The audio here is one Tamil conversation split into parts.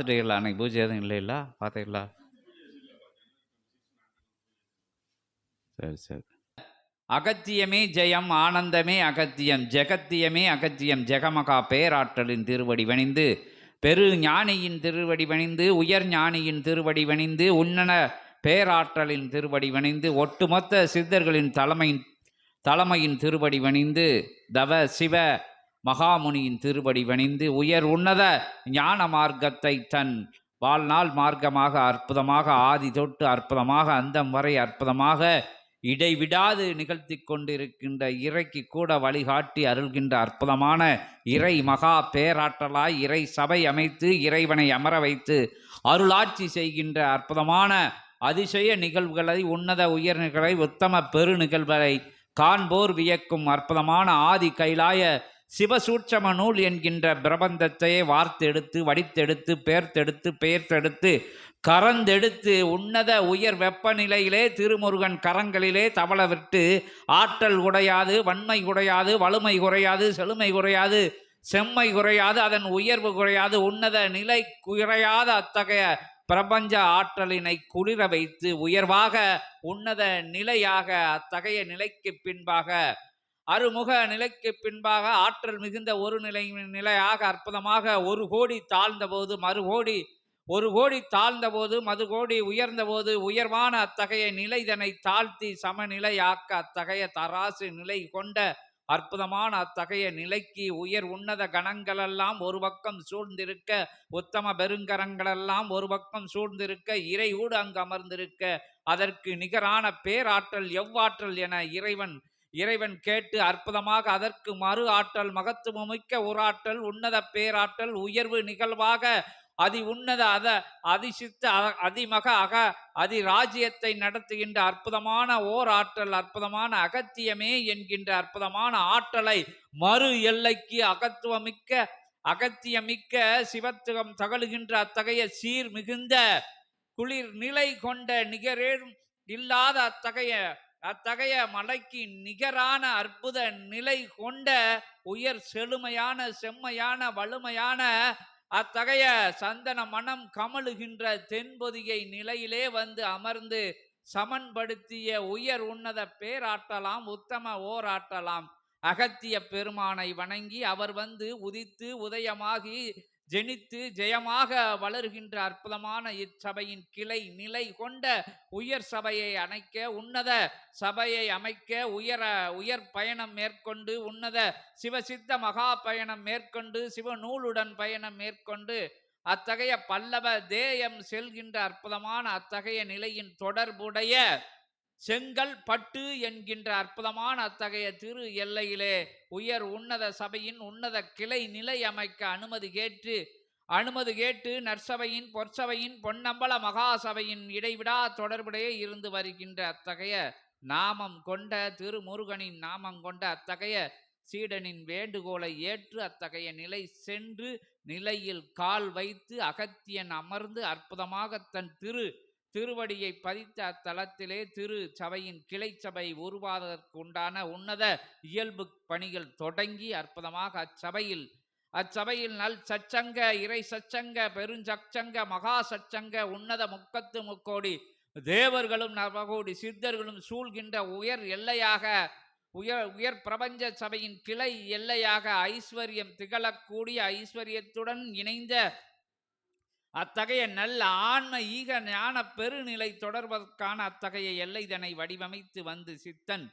பார்த்துட்டீங்களா அன்னைக்கு பூஜை எதுவும் இல்லைல்ல பார்த்தீங்களா சரி சரி. அகத்தியமே ஜெயம் ஆனந்தமே அகத்தியம் ஜெகத்தியமே அகத்தியம் ஜெகமகா பேராற்றலின் திருவடி வணிந்து பெரு ஞானியின் திருவடி வணிந்து உயர் ஞானியின் திருவடி வணிந்து உன்னன பேராற்றலின் திருவடி வணிந்து ஒட்டுமொத்த சித்தர்களின் தலைமையின் தலைமையின் திருவடி வணிந்து தவ சிவ மகாமுனியின் திருவடி வணிந்து உயர் உன்னத ஞான மார்க்கத்தை தன் வாழ்நாள் மார்க்கமாக அற்புதமாக ஆதி தொட்டு அற்புதமாக அந்தம் வரை அற்புதமாக இடைவிடாது நிகழ்த்தி கொண்டிருக்கின்ற இறைக்கு கூட வழிகாட்டி அருள்கின்ற அற்புதமான இறை மகா பேராற்றலாய் இறை சபை அமைத்து இறைவனை அமர வைத்து அருளாட்சி செய்கின்ற அற்புதமான அதிசய நிகழ்வுகளை உன்னத உயர்நிகளை உத்தம பெரு நிகழ்வுகளை காண்போர் வியக்கும் அற்புதமான ஆதி கைலாய சிவசூட்சம நூல் என்கின்ற பிரபந்தத்தையே வார்த்தெடுத்து வடித்தெடுத்து பேர்த்தெடுத்து பெயர்த்தெடுத்து கரந்தெடுத்து உன்னத உயர் வெப்பநிலையிலே திருமுருகன் கரங்களிலே தவள விட்டு ஆற்றல் குறையாது வன்மை குறையாது வலுமை குறையாது செழுமை குறையாது செம்மை குறையாது அதன் உயர்வு குறையாது உன்னத நிலை குறையாத அத்தகைய பிரபஞ்ச ஆற்றலினை குளிர வைத்து உயர்வாக உன்னத நிலையாக அத்தகைய நிலைக்கு பின்பாக அறுமுக நிலைக்கு பின்பாக ஆற்றல் மிகுந்த ஒரு நிலை நிலையாக அற்புதமாக ஒரு கோடி தாழ்ந்த போது மறு கோடி ஒரு கோடி தாழ்ந்த போது மது கோடி உயர்ந்த போது உயர்வான அத்தகைய நிலைதனை தாழ்த்தி சமநிலையாக்க அத்தகைய தராசு நிலை கொண்ட அற்புதமான அத்தகைய நிலைக்கு உயர் உன்னத கணங்களெல்லாம் ஒரு பக்கம் சூழ்ந்திருக்க உத்தம பெருங்கரங்களெல்லாம் ஒரு பக்கம் சூழ்ந்திருக்க இறையூடு அங்கு அமர்ந்திருக்க அதற்கு நிகரான பேராற்றல் எவ்வாற்றல் என இறைவன் இறைவன் கேட்டு அற்புதமாக அதற்கு மறு ஆற்றல் மகத்துவமிக்க மிக்க உராற்றல் உன்னத பேராற்றல் உயர்வு நிகழ்வாக அதி உன்னத அத அதிசித்த அ- அதிமக அக அதி ராஜ்யத்தை நடத்துகின்ற அற்புதமான ஓர் ஆற்றல் அற்புதமான அகத்தியமே என்கின்ற அற்புதமான ஆற்றலை மறு எல்லைக்கு அகத்துவமிக்க அகத்தியமிக்க சிவத்துவம் தகழுகின்ற அத்தகைய சீர் மிகுந்த குளிர் நிலை கொண்ட நிகரேறும் இல்லாத அத்தகைய அத்தகைய மலைக்கு நிகரான அற்புத நிலை கொண்ட உயர் செழுமையான செம்மையான வலுமையான அத்தகைய சந்தன மனம் கமழுகின்ற தென்பொதிகை நிலையிலே வந்து அமர்ந்து சமன்படுத்திய உயர் உன்னத பேராட்டலாம் உத்தம ஓராட்டலாம் அகத்திய பெருமானை வணங்கி அவர் வந்து உதித்து உதயமாகி ஜெனித்து ஜெயமாக வளர்கின்ற அற்புதமான இச்சபையின் கிளை நிலை கொண்ட உயர் சபையை அணைக்க உன்னத சபையை அமைக்க உயர உயர் பயணம் மேற்கொண்டு உன்னத சிவசித்த மகா பயணம் மேற்கொண்டு சிவநூலுடன் பயணம் மேற்கொண்டு அத்தகைய பல்லவ தேயம் செல்கின்ற அற்புதமான அத்தகைய நிலையின் தொடர்புடைய செங்கல் பட்டு என்கின்ற அற்புதமான அத்தகைய திரு எல்லையிலே உயர் உன்னத சபையின் உன்னத கிளை நிலை அமைக்க அனுமதி கேட்டு அனுமதி கேட்டு நற்சபையின் பொற்சபையின் பொன்னம்பல மகாசபையின் இடைவிடா தொடர்புடைய இருந்து வருகின்ற அத்தகைய நாமம் கொண்ட திருமுருகனின் நாமம் கொண்ட அத்தகைய சீடனின் வேண்டுகோளை ஏற்று அத்தகைய நிலை சென்று நிலையில் கால் வைத்து அகத்தியன் அமர்ந்து அற்புதமாக தன் திரு திருவடியை பதித்த அத்தலத்திலே திரு சபையின் கிளை சபை உருவாவதற்கு உண்டான உன்னத இயல்பு பணிகள் தொடங்கி அற்புதமாக அச்சபையில் அச்சபையில் நல் சச்சங்க இறை சச்சங்க பெருஞ்சச்சங்க மகா சச்சங்க உன்னத முக்கத்து முக்கோடி தேவர்களும் நவகோடி சித்தர்களும் சூழ்கின்ற உயர் எல்லையாக உயர் உயர் பிரபஞ்ச சபையின் கிளை எல்லையாக ஐஸ்வர்யம் திகழக்கூடிய ஐஸ்வர்யத்துடன் இணைந்த அத்தகைய நல்ல ஆன்ம ஈக ஞான பெருநிலை தொடர்வதற்கான அத்தகைய எல்லைதனை வடிவமைத்து வந்து சித்தன்.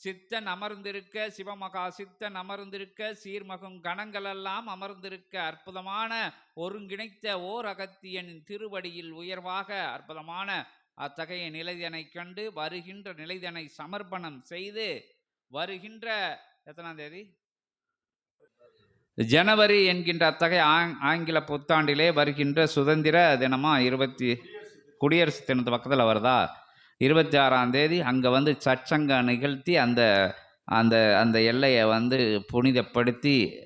சித்தன் அமர்ந்திருக்க சிவமகா சித்தன் அமர்ந்திருக்க சீர்மகும் கணங்களெல்லாம் அமர்ந்திருக்க அற்புதமான ஒருங்கிணைத்த ஓர் அகத்தியனின் திருவடியில் உயர்வாக அற்புதமான அத்தகைய நிலைதனை கண்டு வருகின்ற நிலைதனை சமர்ப்பணம் செய்து வருகின்ற எத்தனாம் தேதி? ஜனவரி என்கின்ற அத்தகைய ஆங் ஆங்கில புத்தாண்டிலே வருகின்ற சுதந்திர தினமாக இருபத்தி குடியரசு தினத்து பக்கத்தில் வருதா? இருபத்தி ஆறாம் தேதி அங்கே வந்து சச்சங்க நிகழ்த்தி அந்த அந்த அந்த எல்லையை வந்து புனிதப்படுத்தி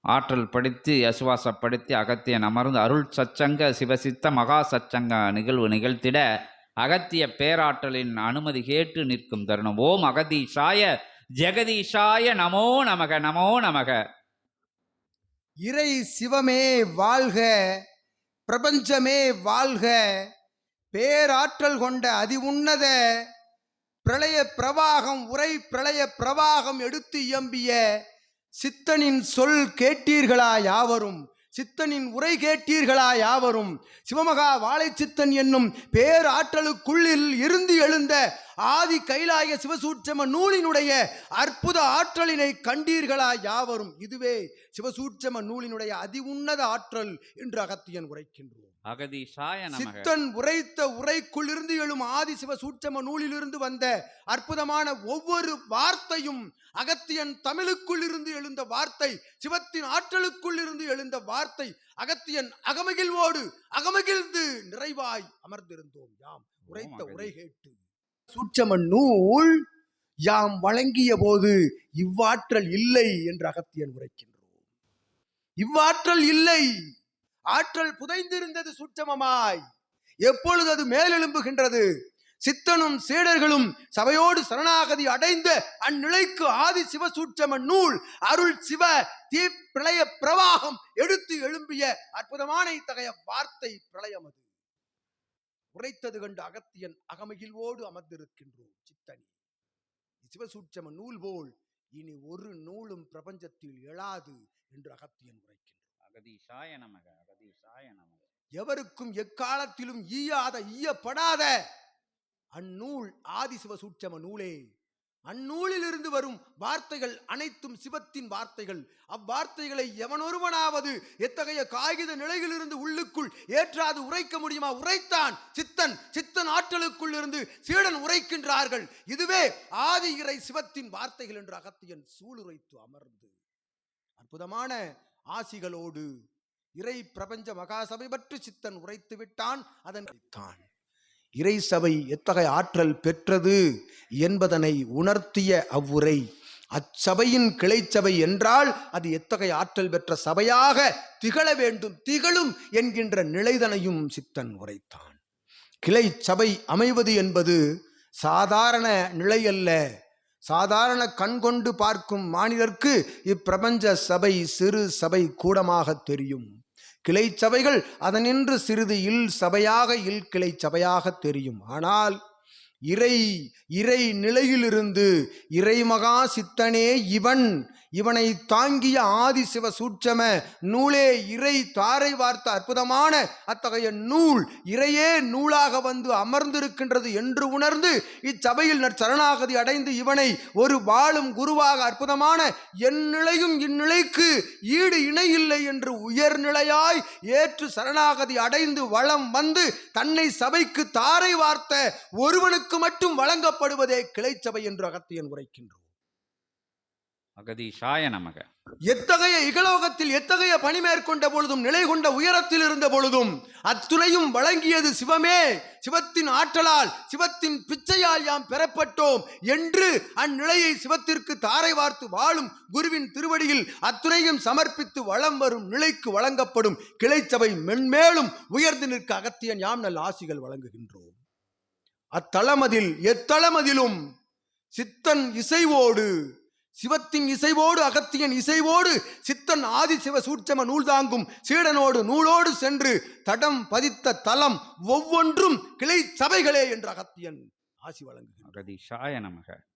ஆற்றல் படுத்தி அசுவாசப்படுத்தி அகத்தியன் அமர்ந்து அருள் சச்சங்க சிவசித்த மகா சச்சங்க நிகழ்வு நிகழ்த்திட அகத்திய பேராற்றலின் அனுமதி கேட்டு நிற்கும் தருணம். ஓம் அகதீஷாய ஜெகதீஷாய நமோ நமக நமோ நமக. இறை சிவமே வாழ்க பிரபஞ்சமே வாழ்க பேராற்றல் கொண்ட அதிவுன்னத பிரளய பிரவாகம் உரை பிரளய பிரவாகம் எடுத்து இயம்பிய சித்தனின் சொல் கேட்டீர்களா யாவரும்? சித்தனின் உரை கேட்டீர்களா யாவரும்? சிவமகா வாழைச்சித்தன் என்னும் பேராற்றலுக்குள்ளில் இருந்து எழுந்த ஆதி கைலாய சிவசூட்சம நூலினுடைய அற்புத ஆற்றலினை கண்டீர்களா யாவரும்? இதுவே சிவசூட்சம நூலினுடைய அதி உன்னத ஆற்றல் என்று அகத்தியன் உரைக்கின்றோம். சித்தன் உரைத்த உரைக்குள் இருந்து எழும் ஆதி சிவ சூட்சம நூலிலிருந்து வந்த அற்புதமான ஒவ்வொரு வார்த்தையும் அகத்தியன் தமிழுக்குள் இருந்து எழுந்த வார்த்தை சிவத்தின் ஆற்றலுக்குள் இருந்து எழுந்த வார்த்தை அகத்தியன் அகமகிழ்வோடு அகமகிழ்ந்து நிறைவாய் அமர்ந்திருந்தோம் யாம். உரைத்த. உரை கேட்டு. சூட்சம நூல் யாம் வழங்கிய போது இவ்வாற்றல் இல்லை என்று அகத்தியன் உரைக்கின்றோம். இவ்வாற்றல் இல்லை. ஆற்றல் புதைந்திருந்தது சூட்சமமாய். எப்பொழுது அது மேலெழும்புகின்றது? சித்தனும் சீடர்களும் சபையோடு சரணாகதி அடைந்த அந்நிலைக்கு ஆதி சிவ சூட்சம நூல் அருள் சிவ தீ பிரளய பிரவாகம் எடுத்து எழும்பிய அற்புதமான இத்தகைய வார்த்தை பிரளயம் அது உரைத்தது கண்டு அகத்தியன் அகமகிழ்வோடு அமர்ந்திருக்கின்றோம் சித்தனி. சிவசூட்சம நூல் போல் இனி ஒரு நூலும் பிரபஞ்சத்தில் எழாது என்று அகத்தியன் உரைக்கின்றான். அகதீஷாய நமக அகதீஷாய நமக. எவருக்கும் எக்காலத்திலும் ஈயாத ஈயப்படாத அந்நூல் ஆதிசிவ சூட்சம நூலே. அந்நூலிலிருந்து வரும் வார்த்தைகள் அனைத்தும் சிவத்தின் வார்த்தைகள். அவ்வார்த்தைகளை எவனொருவனாவது எத்தகைய காகித நிலையிலிருந்து உள்ளுக்குள் ஏற்றாது உரைக்க முடியுமா? உரைத்தான். சித்தன் சித்தன் ஆற்றலுக்குள் இருந்து சீடன் உரைக்கின்றார்கள். இதுவே ஆதி இறை சிவத்தின் வார்த்தைகள் என்று அகத்தியன் சூளுரைத்து அமர்ந்து. அற்புதமான ஆசிகளோடு இறை பிரபஞ்ச மகாசபை பற்றி சித்தன் உரைத்து விட்டான் அதன் தான் இறை சபை எத்தகைய ஆற்றல் பெற்றது என்பதனை உணர்த்திய அவ்வுரை. அச்சபையின் கிளைச்சபை என்றால் அது எத்தகைய ஆற்றல் பெற்ற சபையாக திகழ வேண்டும் திகழும் என்கின்ற நிலைதனையும் சித்தன் உரைத்தான். கிளை சபை அமைவது என்பது சாதாரண நிலை அல்ல சாதாரண கண்கொண்டு பார்க்கும் மானிடர்க்கு இப்பிரபஞ்ச சபை சிறு சபை கூடமாக தெரியும். கிளை சபைகள் அதனின்று சிறிது இல் சபையாக இல் கிளை சபையாக தெரியும். ஆனால் இறை இறை நிலையிலிருந்து இறைமகா சித்தனே இவன் இவனை தாங்கிய ஆதி சிவ சூட்சம நூலே இறை தாரை வார்த்த அற்புதமான அத்தகைய நூல் இறையே நூலாக வந்து அமர்ந்திருக்கின்றது என்று உணர்ந்து இச்சபையில் நற்சரணாகதி அடைந்து இவனை ஒரு வாழும் குருவாக அற்புதமான எந்நிலையும் இந்நிலைக்கு ஈடு இணையில்லை என்று உயர்நிலையாய் ஏற்று சரணாகதி அடைந்து வளம் வந்து தன்னை சபைக்கு தாரை வார்த்த ஒருவனுக்கு மட்டும் வழங்கப்படுவதே கிளைச்சபை என்று அகத்தியன் உரைக்கின்றோம் அகதீஷாய நமக. எத்தகைய இகலோகத்தில் எத்தகைய பணி மேற்கொண்ட பொழுதும் நிலை கொண்ட உயரத்தில் இருந்த பொழுதும் அத்துணையும் வழங்கியது சிவமே சிவத்தின் ஆற்றலால் சிவத்தின் பிச்சையால் யாம் பெறப்பட்டோம் என்று அந்நிலையை சிவத்திற்கு தாரை வார்த்து வாழும் குருவின் திருவடியில் அத்துணையும் சமர்ப்பித்து வளம் வரும் நிலைக்கு வழங்கப்படும் கிளைச்சபை மென்மேலும் உயர்ந்து நிற்க அகத்தியன் யாம் நல் ஆசிகள் வழங்குகின்றோம். அத்தளமதில் எத்தளமதிலும் சித்தன் இசைவோடு சிவத்தின் இசைவோடு அகத்தியன் இசைவோடு சித்தன் ஆதி சிவ சூட்சம நூல் தாங்கும் சீடனோடு நூலோடு சென்று தடம் பதித்த தலம் ஒவ்வொன்றும் கிளை சபைகளே என்று அகத்தியன் ஆசி வழங்குகிறார்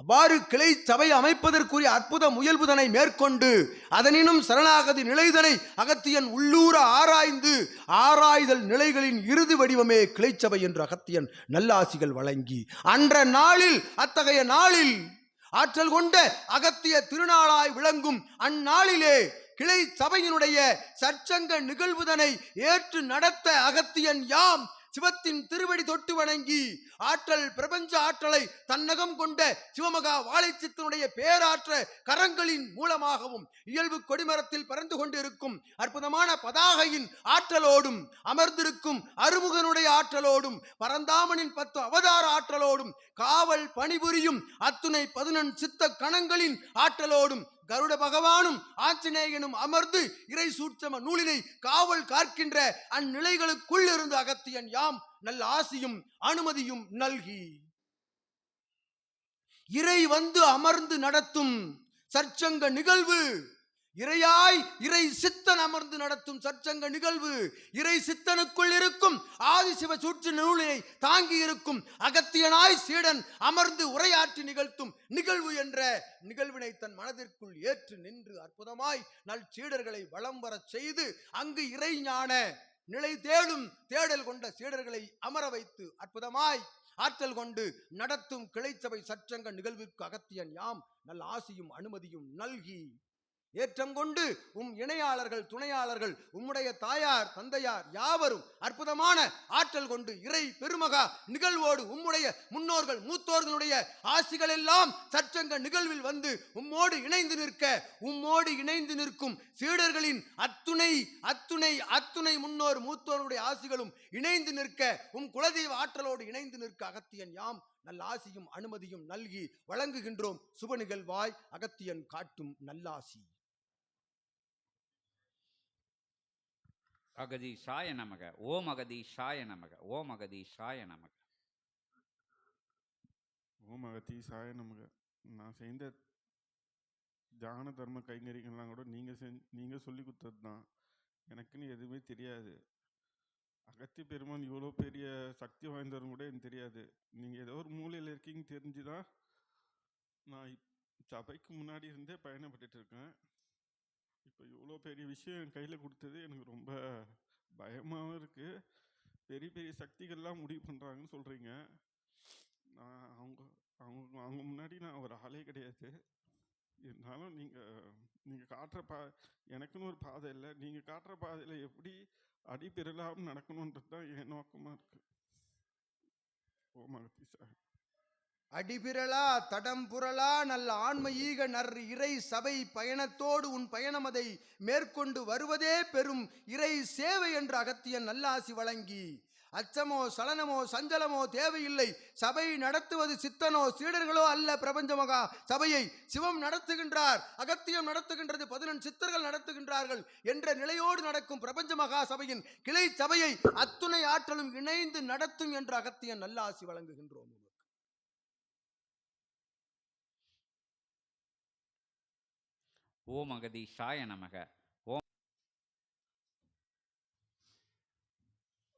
அவ்வாறு கிளை சபை அமைப்பதற்குரிய அற்புத முயல்புதனை மேற்கொண்டு அதனினும் சரணாகதி நிலைதனை அகத்தியன் உள்ளூர ஆராய்ந்து ஆராய்தல் நிலைகளின் இறுதி வடிவமே கிளைச்சபை என்று அகத்தியன் நல்லாசிகள் வழங்கி அன்ற நாளில் அத்தகைய நாளில் ஆற்றல் கொண்ட அகத்திய திருநாளாய் விளங்கும் அந்நாளிலே கிளை சபையினுடைய சற்சங்க நிகழ்வுதனை ஏற்று நடத்த அகத்தியன் யாம் சிவத்தின் திருவடி தொட்டு வணங்கி ஆற்றல் பிரபஞ்ச ஆற்றலை தன்னகம் கொண்ட சிவமகா வாழைச்சித்தனுடைய பேராற்ற கரங்களின் மூலமாகவும் இயல்பு கொடிமரத்தில் பறந்து கொண்டிருக்கும் அற்புதமான பதாகையின் ஆற்றலோடும் அமர்ந்திருக்கும் அருமுகனுடைய ஆற்றலோடும் பரந்தாமனின் பத்து அவதார ஆற்றலோடும் காவல் பணிபுரியும் அத்துணை பதினெண் சித்த கணங்களின் ஆற்றலோடும் கருட பகவானும் ஆஞ்சநேயனும் அமர்ந்து இறை சூட்சம நூலினை காவல் காக்கின்ற அந்நிலைகளுக்குள் இருந்து அகத்தியன் யாம் நல்ல ஆசியும் அனுமதியும் நல்கி. இறை வந்து அமர்ந்து நடத்தும் சற்சங்க நிகழ்வு இறையாய் இறை சித்தன் அமர்ந்து நடத்தும் சற்சங்க நிகழ்வு. இறை சித்தனுக்குள் இருக்கும் ஆதிசிவ சூற்று நூலினை தாங்கி இருக்கும் அகத்தியனாய் சீடன் அமர்ந்து உரையாற்றி நிகழ்த்தும் நிகழ்வு என்ற நிகழ்வினை தன் மனதிற்குள் ஏற்று நின்று அற்புதமாய் நல் சீடர்களை வலம் வரச் செய்து அங்கு இறை ஞான நிலை தேடும் தேடல் கொண்ட சீடர்களை அமர வைத்து அற்புதமாய் ஆற்றல் கொண்டு நடத்தும் கிளைச்சபை சற்றங்க நிகழ்விற்கு அகத்தியன் யாம் நல் ஆசியும் அனுமதியும் நல்கி. ஏற்றம் கொண்டு உம் இணையாளர்கள் துணையாளர்கள் உம்முடைய தாயார் தந்தையார் யாவரும் அற்புதமான ஆற்றல் கொண்டு இறை பெருமகா நிகழ்வோடு உம்முடைய முன்னோர்கள் மூத்தோர்களுடைய ஆசிகள் எல்லாம் சற்றங்க நிகழ்வில் வந்து உம்மோடு இணைந்து நிற்க உம்மோடு இணைந்து நிற்கும் சீடர்களின் அத்துணை அத்துணை அத்துணை முன்னோர் மூத்தோருடைய ஆசிகளும் இணைந்து நிற்க உம் குலதெய்வ ஆற்றலோடு இணைந்து நிற்க அகத்தியன் யாம் நல்ல ஆசியும் அனுமதியும் நல்கி வழங்குகின்றோம். சுப நிகழ்வாய் அகத்தியன் காட்டும் நல்லாசி. அகதீஷாய நமக. ஓம் அகதீஷாய நமக. ஓம் அகதீஷாய நமக. ஓம் சாய நமக. நான் செய்த ஜான தர்ம கைங்கறிகள்லாம் கூட நீங்கள் செஞ் நீங்கள் சொல்லி கொடுத்தது தான் எனக்குன்னு எதுவுமே தெரியாது. அகத்தி பெருமான் இவ்வளோ பெரிய சக்தி வாய்ந்தவரும் கூட எனக்கு தெரியாது. நீங்கள் ஏதோ ஒரு மூலையில் இருக்கீங்கன்னு தெரிஞ்சு தான் நான் சபைக்கு முன்னாடி இருந்தே பயணப்பட்டுட்டு இருக்கேன். இப்போ இவ்வளோ பெரிய விஷயம் என் கையில் கொடுத்தது எனக்கு ரொம்ப பயமாகவும் இருக்குது பெரிய பெரிய சக்திகள்லாம் முடிவு பண்ணுறாங்கன்னு சொல்கிறீங்க நான் அவங்க அவங்க அவங்க முன்னாடி நான் ஒரு ஆளே கிடையாது. இருந்தாலும் நீங்கள் நீங்கள் காட்டுற பா எனக்குன்னு ஒரு பாதை இல்லை. நீங்கள் காட்டுற பாதையில் எப்படி அடிபெறலாமல் நடக்கணுன்றது தான் என் நோக்கமாக இருக்குது ஓமகத்தி சார் அடிபிரளா தடம்புரளா நல்ல ஆன்ம ஈக நர் இறை சபை பயணத்தோடு உன் பயணம் அதை மேற்கொண்டு வருவதே பெரும் இறை சேவை என்ற அகத்தியன் நல்லாசி வழங்கி. அச்சமோ சலனமோ சஞ்சலமோ தேவையில்லை. சபை நடத்துவது சித்தனோ சீடர்களோ அல்ல பிரபஞ்ச மகா சபையை சிவம் நடத்துகின்றார் அகத்தியம் நடத்துகின்றது பதினெண் சித்தர்கள் நடத்துகின்றார்கள் என்ற நிலையோடு நடக்கும் பிரபஞ்ச மகா சபையின் கிளை சபையை அத்துணை ஆற்றலும் இணைந்து நடத்தும் என்ற அகத்தியன் நல்லாசி வழங்குகின்றோம். ஓம் அகதீஷாய நமக.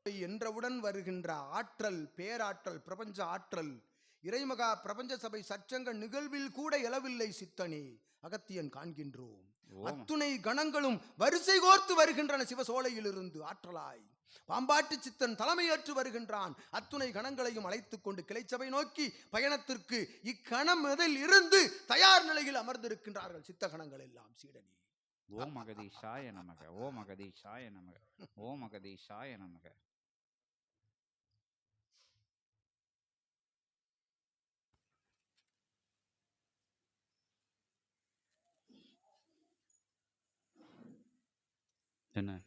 என்றவுடன் வருகின்ற ஆற்றல் பேராற்றல் பிரபஞ்ச ஆற்றல் இறைமகா பிரபஞ்ச சபை சச்சங்க நிகழ்வில் கூட எழவில்லை சித்தனே அகத்தியன் காண்கின்றோம். ஓம். அத்துணை கணங்களும் வரிசை கோர்த்து வருகின்றன சிவசோலையிலிருந்து ஆற்றலாய். பாம்பாட்டு சித்தன் தலைமையேற்று வருகின்றான். அத்துணை கணங்களையும் அழைத்துக் கொண்டு கிளைச்சபை நோக்கி பயணத்திற்கு இக்கணம் இதில் இருந்து தயார் நிலையில் அமர்ந்திருக்கின்றார்கள். சித்த கணங்கள் எல்லாம் சீடனே. ஓம் மகதீஷாய நமக. ஓம் மகதீஷாய நமக. ஓம் மகதீஷாய நமக. என்ன?